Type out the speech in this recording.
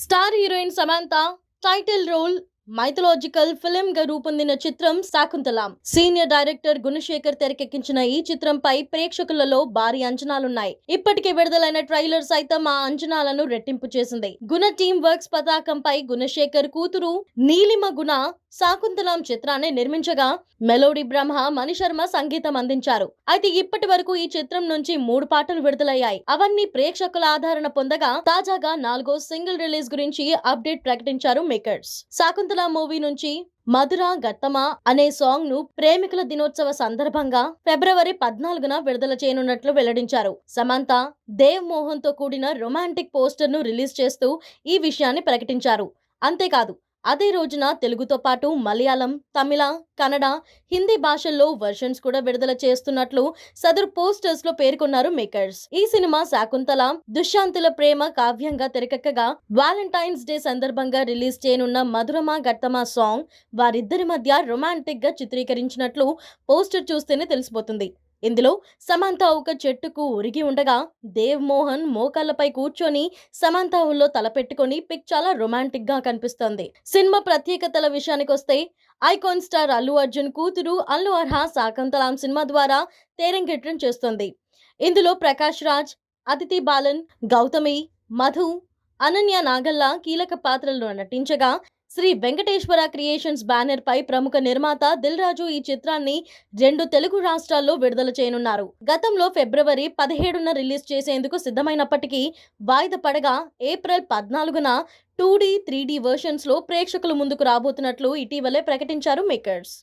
Star heroine Samantha title role mythological film గా రూపొందిన చిత్రం శాకుంతలాం. సీనియర్ డైరెక్టర్ గుణశేఖర్ తెరకెక్కించిన ఈ చిత్రంపై ప్రేక్షకులలో భారీ అంచనాలున్నాయి. ఇప్పటికే విడుదలైన ట్రైలర్ సైతం ఆ అంచనాలను రెట్టింపు చేసింది. గుణ టీమ్ వర్క్స్ పతాకంపై గుణశేఖర్ కూతురు నీలిమ గుణ శాకుంతలాం చిత్రాన్ని నిర్మించగా మెలోడీ బ్రహ్మ మణిశర్మ సంగీతం అందించారు. అయితే ఇప్పటి వరకు ఈ చిత్రం నుంచి మూడు పాటలు విడుదలయ్యాయి. అవన్నీ ప్రేక్షకుల ఆదరణ పొందగా తాజాగా నాలుగో సింగిల్ రిలీజ్ గురించి అప్డేట్ ప్రకటించారు మేకర్స్. శాకుంతల మూవీ నుంచి మధుర గత్తమ అనే సాంగ్ను ప్రేమికుల దినోత్సవ సందర్భంగా ఫిబ్రవరి పద్నాలుగున విడుదల చేయనున్నట్లు వెల్లడించారు. సమంత దేవ్ మోహన్తో కూడిన రొమాంటిక్ పోస్టర్ను రిలీజ్ చేస్తూ ఈ విషయాన్ని ప్రకటించారు. అంతేకాదు అదే రోజున తెలుగుతో పాటు మలయాళం తమిళ కన్నడ హిందీ భాషల్లో వర్షన్స్ కూడా విడుదల చేస్తున్నట్లు సదరు పోస్టర్స్లో పేర్కొన్నారు మేకర్స్ ఈ సినిమా శాకుంతల దుశ్శాంతుల ప్రేమ కావ్యంగా తెరకెక్కగా వాలంటైన్స్ డే సందర్భంగా రిలీజ్ చేయనున్న మధురమ గట్టమ సాంగ్ వారిద్దరి మధ్య రొమాంటిక్గా చిత్రీకరించినట్లు పోస్టర్ చూస్తేనే తెలిసిపోతుంది. ఇందులో సమంత ఒక చెట్టుకు ఉరిగి ఉండగా దేవ్ మోహన్ మోకాళ్ళపై కూర్చొని సమంత ఊళ్ళో తలపెట్టుకొని పిక్ చాలా రొమాంటిక్గా కనిపిస్తోంది. సినిమా ప్రత్యేకతల విషయానికొస్తే ఐకాన్ స్టార్ అల్లు అర్జున్ కూతురు అల్లు అర్హా శాకంతలాం సినిమా ద్వారా తేరంగేట్రం చేస్తోంది. ఇందులో ప్రకాష్ రాజ్ అతిథి బాలన్ గౌతమి మధు అనన్య నాగల్ల కీలక పాత్రల్లో నటించగా శ్రీ వెంకటేశ్వర క్రియేషన్స్ బ్యానర్ పై ప్రముఖ నిర్మాత దిల్ రాజు ఈ చిత్రాన్ని రెండు తెలుగు రాష్ట్రాల్లో విడుదల చేయనున్నారు. గతంలో ఫిబ్రవరి పదిహేడున రిలీజ్ చేసేందుకు సిద్ధమైనప్పటికీ వాయిదా పడగా ఏప్రిల్ పద్నాలుగున టూ డి త్రీ డీ వర్షన్స్లో ప్రేక్షకుల ముందుకు రాబోతున్నట్లు ఇటీవలే ప్రకటించారు మేకర్స్.